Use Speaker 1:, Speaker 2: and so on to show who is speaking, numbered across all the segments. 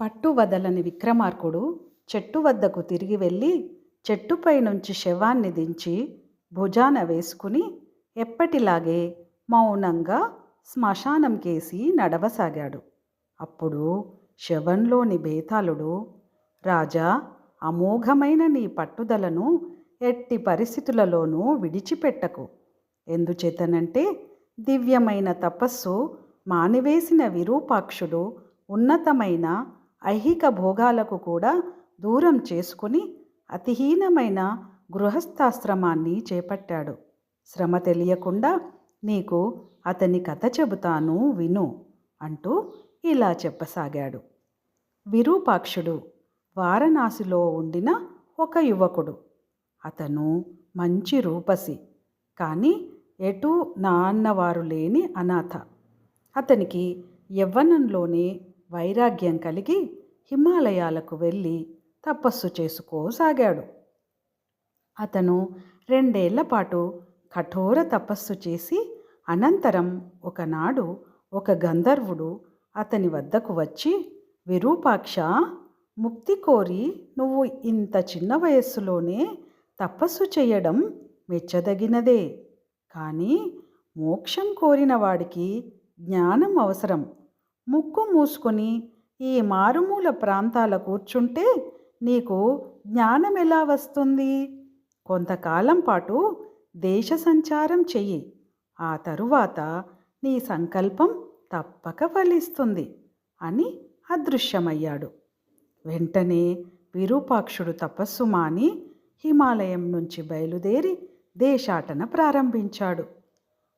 Speaker 1: పట్టు వదలని విక్రమార్కుడు చెట్టు వద్దకు తిరిగి వెళ్ళి చెట్టుపై నుంచి శవాన్ని దించి భుజాన వేసుకుని ఎప్పటిలాగే మౌనంగా శ్మశానం కేసి నడవసాగాడు. అప్పుడు శవంలోని బేతాళుడు రాజా అమోఘమైన నీ పట్టుదలను ఎట్టి పరిస్థితులలోనూ విడిచిపెట్టకు. ఎందుచేతనంటే దివ్యమైన తపస్సు మానివేసిన విరూపాక్షుడు ఉన్నతమైన ఐహిక భోగాలకు కూడా దూరం చేసుకుని అతిహీనమైన గృహస్థాశ్రమాన్ని చేపట్టాడు. శ్రమ తెలియకుండా నీకు అతని కథ చెబుతాను విను అంటూ ఇలా చెప్పసాగాడు. విరూపాక్షుడు వారణాసిలో ఉండిన ఒక యువకుడు. అతను మంచి రూపసి కానీ ఎటూ నా అన్నవారు లేని అనాథ. అతనికి యవ్వనంలోనే వైరాగ్యం కలిగి హిమాలయాలకు వెళ్ళి తపస్సు చేసుకోసాగాడు. అతను రెండేళ్ళ పాటు కఠోర తపస్సు చేసి అనంతరం ఒకనాడు ఒక గంధర్వుడు అతని వద్దకు వచ్చి విరూపాక్ష ముక్తి కోరి నువ్వు ఇంత చిన్న వయస్సులోనే తపస్సు చేయడం మెచ్చదగినదే. కానీ మోక్షం కోరిన వాడికి జ్ఞానం అవసరం. ముక్కు మూసుకొని ఈ మారుమూల ప్రాంతాల కూర్చుంటే నీకు జ్ఞానం ఎలా వస్తుంది? కొంతకాలం పాటు దేశ సంచారం చెయ్యి. ఆ తరువాత నీ సంకల్పం తప్పక ఫలిస్తుంది అని అదృశ్యమయ్యాడు. వెంటనే విరూపాక్షుడు తపస్సు మాని హిమాలయం నుంచి బయలుదేరి దేశాటన ప్రారంభించాడు.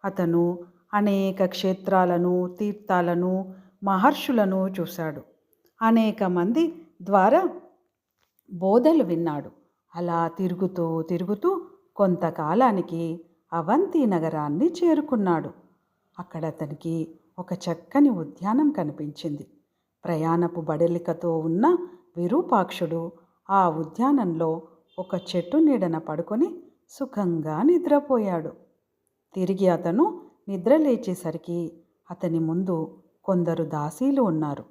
Speaker 1: అతను అనేక క్షేత్రాలను తీర్థాలను మహర్షులను చూశాడు. అనేక మంది ద్వారా బోధలు విన్నాడు. అలా తిరుగుతూ తిరుగుతూ కొంతకాలానికి అవంతి నగరాన్ని చేరుకున్నాడు. అక్కడ అతనికి ఒక చక్కని ఉద్యానం కనిపించింది. ప్రయాణపు బడలికతో ఉన్న విరూపాక్షుడు ఆ ఉద్యానంలో ఒక చెట్టు నీడన పడుకొని సుఖంగా నిద్రపోయాడు. తిరిగి అతను నిద్రలేచేసరికి అతని ముందు కొందరు దాసీలు ఉన్నారు.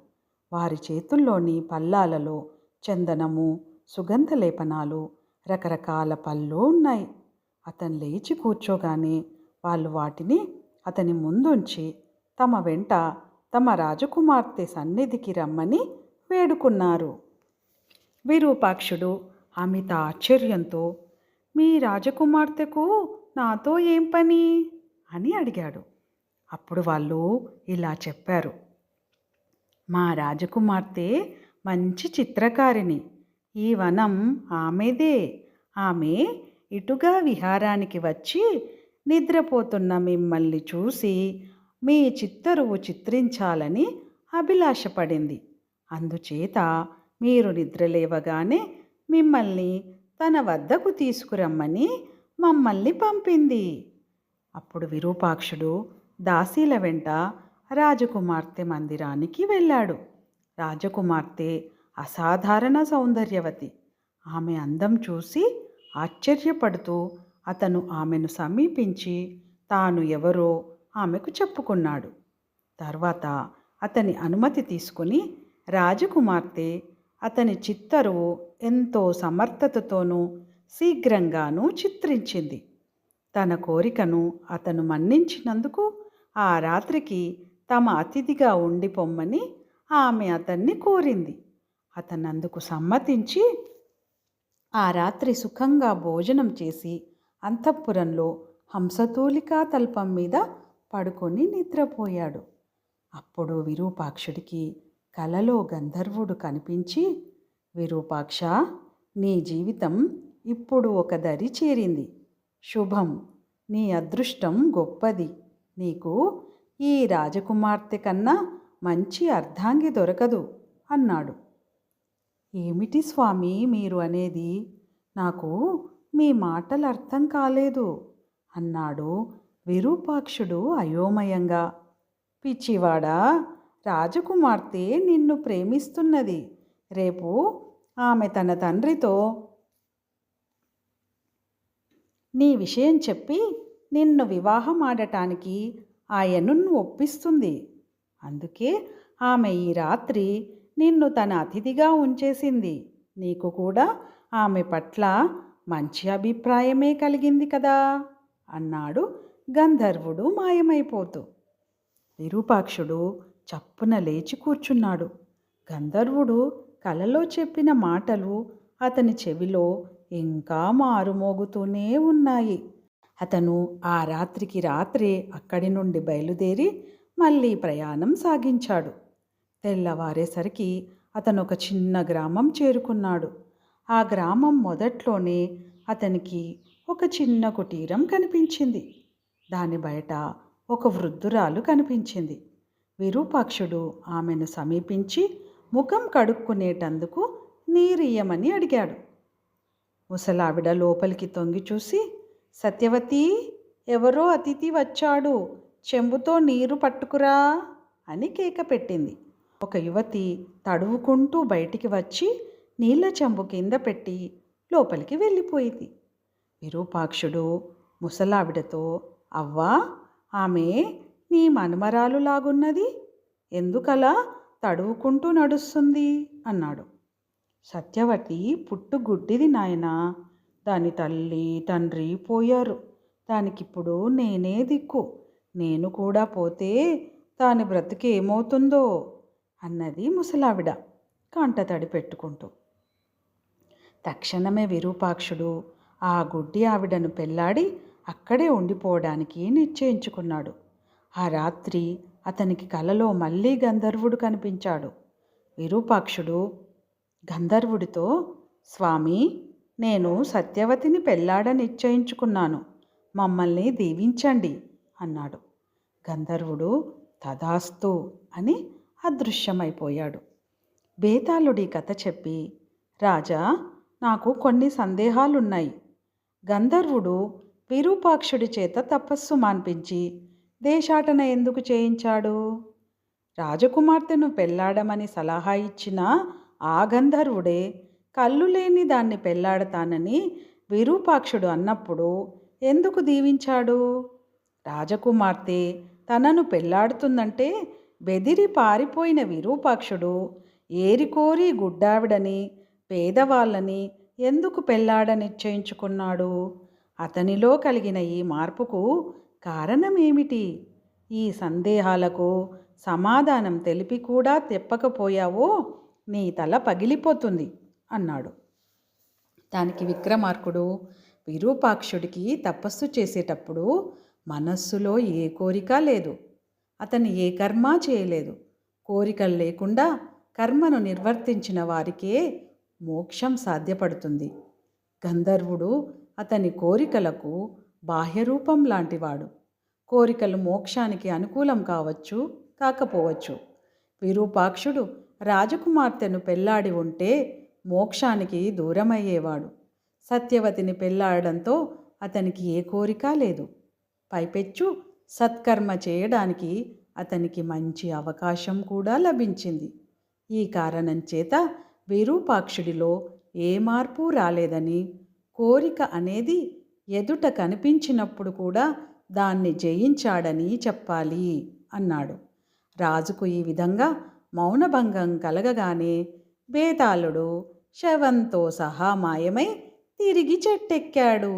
Speaker 1: వారి చేతుల్లోని పల్లాలలో చందనము సుగంధ లేపనాలు రకరకాల పళ్ళు ఉన్నాయి. అతను లేచి కూర్చోగానే వాళ్ళు వాటిని అతని ముందుంచి తమ వెంట తమ రాజకుమార్తె సన్నిధికి రమ్మని వేడుకున్నారు. విరూపాక్షుడు అమిత ఆశ్చర్యంతో మీ రాజకుమార్తెకు నాతో ఏం పని? అని అడిగాడు. అప్పుడు వాళ్ళు ఇలా చెప్పారు. మా రాజకుమార్తె మంచి చిత్రకారిణి. ఈ వనం ఆమెదే. ఆమె ఇటుగా విహారానికి వచ్చి నిద్రపోతున్న మిమ్మల్ని చూసి మీ చిత్తరువు చిత్రించాలని అభిలాషపడింది. అందుచేత మీరు నిద్రలేవగానే మిమ్మల్ని తన వద్దకు తీసుకురమ్మని మమ్మల్ని పంపింది. అప్పుడు విరూపాక్షుడు దాసీల వెంట రాజకుమార్తె మందిరానికి వెళ్ళాడు. రాజకుమార్తె అసాధారణ సౌందర్యవతి. ఆమె అందం చూసి ఆశ్చర్యపడుతూ అతను ఆమెను సమీపించి తాను ఎవరో ఆమెకు చెప్పుకున్నాడు. తర్వాత అతని అనుమతి తీసుకుని రాజకుమార్తె అతని చిత్తరువు ఎంతో సమర్థతతోనూ శీఘ్రంగానూ చిత్రించింది. తన కోరికను అతను మన్నించినందుకు ఆ రాత్రికి తమ అతిథిగా ఉండి పొమ్మని ఆమె అతన్ని కోరింది. అతనందుకు సమ్మతించి ఆ రాత్రి సుఖంగా భోజనం చేసి అంతఃపురంలో హంసతూలికా తల్పం మీద పడుకొని నిద్రపోయాడు. అప్పుడు విరూపాక్షుడికి కలలో గంధర్వుడు కనిపించి విరూపాక్ష నీ జీవితం ఇప్పుడు ఒక దరి చేరింది. శుభం. నీ అదృష్టం గొప్పది. నీకు ఈ రాజకుమార్తె కన్నా మంచి అర్ధాంగి దొరకదు అన్నాడు. ఏమిటి స్వామి మీరు అనేది? నాకు మీ మాటలు అర్థం కాలేదు అన్నాడు విరూపాక్షుడు అయోమయంగా. పిచ్చివాడా రాజకుమార్తె నిన్ను ప్రేమిస్తున్నది. రేపు ఆమె తన తండ్రితో నీ విషయం చెప్పి నిన్ను వివాహం ఆడటానికి ఆయనను ఒప్పిస్తుంది. అందుకే ఆమె ఈ రాత్రి నిన్ను తన అతిథిగా ఉంచేసింది. నీకు కూడా ఆమె పట్ల మంచి అభిప్రాయమే కలిగింది కదా? అన్నాడు గంధర్వుడు మాయమైపోతూ. విరూపాక్షుడు చప్పున లేచి కూర్చున్నాడు. గంధర్వుడు కలలో చెప్పిన మాటలు అతని చెవిలో ఇంకా మారుమోగుతూనే ఉన్నాయి. అతను ఆ రాత్రికి రాత్రే అక్కడి నుండి బయలుదేరి మళ్ళీ ప్రయాణం సాగించాడు. తెల్లవారేసరికి అతను ఒక చిన్న గ్రామం చేరుకున్నాడు. ఆ గ్రామం మొదట్లోనే అతనికి ఒక చిన్న కుటీరం కనిపించింది. దాని బయట ఒక వృద్ధురాలు కనిపించింది. విరూపాక్షుడు ఆమెను సమీపించి ముఖం కడుక్కునేటందుకు నీరియ్యమని అడిగాడు. ముసలావిడ లోపలికి తొంగి చూసి సత్యవతి ఎవరో అతిథి వచ్చాడు. చెంబుతో నీరు పట్టుకురా అని కేక పెట్టింది. ఒక యువతి తడువుకుంటూ బయటికి వచ్చి నీళ్ళ చెంబు కింద పెట్టి లోపలికి వెళ్ళిపోయింది. విరూపాక్షుడు ముసలావిడతో అవ్వా ఆమె నీ మనుమరాలు లాగున్నది. ఎందుకలా తడువుకుంటూ నడుస్తుంది? అన్నాడు. సత్యవతి పుట్టు గుడ్డిది నాయనా. దాని తల్లి తండ్రి పోయారు. దానికిప్పుడు నేనే దిక్కు. నేను కూడా పోతే దాని బ్రతికేమవుతుందో అన్నది ముసలావిడ కంటతడి పెట్టుకుంటూ. తక్షణమే విరూపాక్షుడు ఆ గుడ్డి ఆవిడను పెళ్ళాడి అక్కడే ఉండిపోవడానికి నిశ్చయించుకున్నాడు. ఆ రాత్రి అతనికి కలలో మళ్ళీ గంధర్వుడు కనిపించాడు. విరూపాక్షుడు గంధర్వుడితో స్వామి నేను సత్యవతిని పెళ్ళాడ నిశ్చయించుకున్నాను మమ్మల్ని దీవించండి అన్నాడు. గంధర్వుడు తదాస్తు అని అదృశ్యమైపోయాడు. బేతాళుడి కథ చెప్పి రాజా నాకు కొన్ని సందేహాలున్నాయి. గంధర్వుడు విరూపాక్షుడి చేత తపస్సు మాన్పించి దేశాటన ఎందుకు చేయించాడు? రాజకుమార్తెను పెళ్ళాడమని సలహా ఇచ్చిన ఆ గంధర్వుడే కళ్ళు లేని దాన్ని పెళ్ళాడతానని విరూపాక్షుడు అన్నప్పుడు ఎందుకు దీవించాడు? రాజకుమార్తె తనను పెళ్ళాడుతుందంటే బెదిరి పారిపోయిన విరూపాక్షుడు ఏరికోరి గుడ్డావిడని పేదవాళ్ళని ఎందుకు పెళ్ళాడ నిశ్చయించుకున్నాడు అతనిలో కలిగిన ఈ మార్పుకు కారణమేమిటి? ఈ సందేహాలకు సమాధానం తెలిపి కూడా తెప్పకపోయావో నీ తల పగిలిపోతుంది. అన్నాడు. దానికి విక్రమార్కుడు విరూపాక్షుడికి తపస్సు చేసేటప్పుడు మనస్సులో ఏ కోరిక లేదు. అతను ఏ కర్మ చేయలేదు. కోరికలు లేకుండా కర్మను నిర్వర్తించిన వారికే మోక్షం సాధ్యపడుతుంది. గంధర్వుడు అతని కోరికలకు బాహ్యరూపం లాంటివాడు. కోరికలు మోక్షానికి అనుకూలం కావచ్చు కాకపోవచ్చు. విరూపాక్షుడు రాజకుమార్తెను పెళ్ళాడి ఉంటే మోక్షానికి దూరమయ్యేవాడు. సత్యవతిని పెళ్ళాడడంతో అతనికి ఏ కోరిక లేదు. పైపెచ్చు సత్కర్మ చేయడానికి అతనికి మంచి అవకాశం కూడా లభించింది. ఈ కారణం చేత విరూపాక్షుడిలో ఏ మార్పు రాలేదని కోరిక అనేది ఎదుట కనిపించినప్పుడు కూడా దాన్ని జయించాడని చెప్పాలి అన్నాడు. రాజుకు ఈ విధంగా మౌనభంగం కలగగానే బేతాళుడు శవంతో సహా మాయమై తిరిగి చెట్టెక్కాడు.